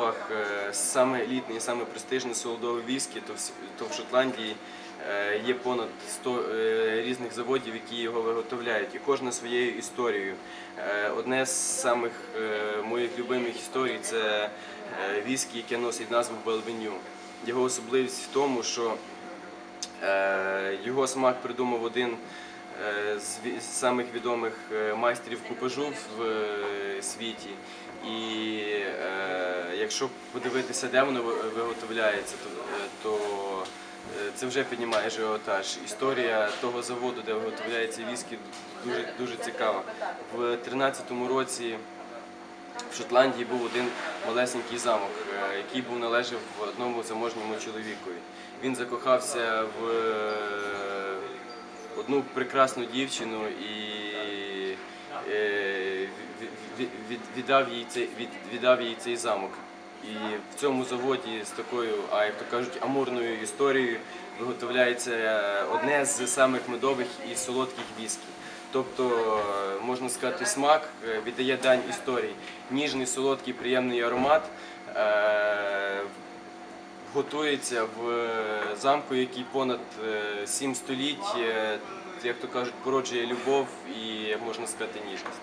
Е, Саме елітне і саме престижне солодове віскі, то, в- Шотландії е, є понад 100 е, різних заводів, які його виготовляють, і кожна своєю історією. Одне з самих моїх любимих історій це віскі, яке носить назву Белвеню. Його особливість в тому, що його смак придумав один з самих відомих майстрів купажу в світі. І якщо подивитися, де воно виготовляється, то, е, то е, це вже піднімає ажіотаж. Історія того заводу, де виготовляється віскі, дуже, дуже цікава. В 13-му році в Шотландії був один малесенький замок, е, який був належав одному заможньому чоловікові. Він закохався в одну прекрасну дівчину і від- від- від- віддав їй цей віддав їй цей замок. І в цьому заводі з такою, а як то кажуть, амурною історією виготовляється е, одне з самих медових і солодких віскі. Тобто, е, можна сказати, смак е, віддає дань історії. Ніжний, солодкий, приємний аромат готується в замку, який понад сім століть, як то кажуть, породжує любов і, можна сказати, ніжність.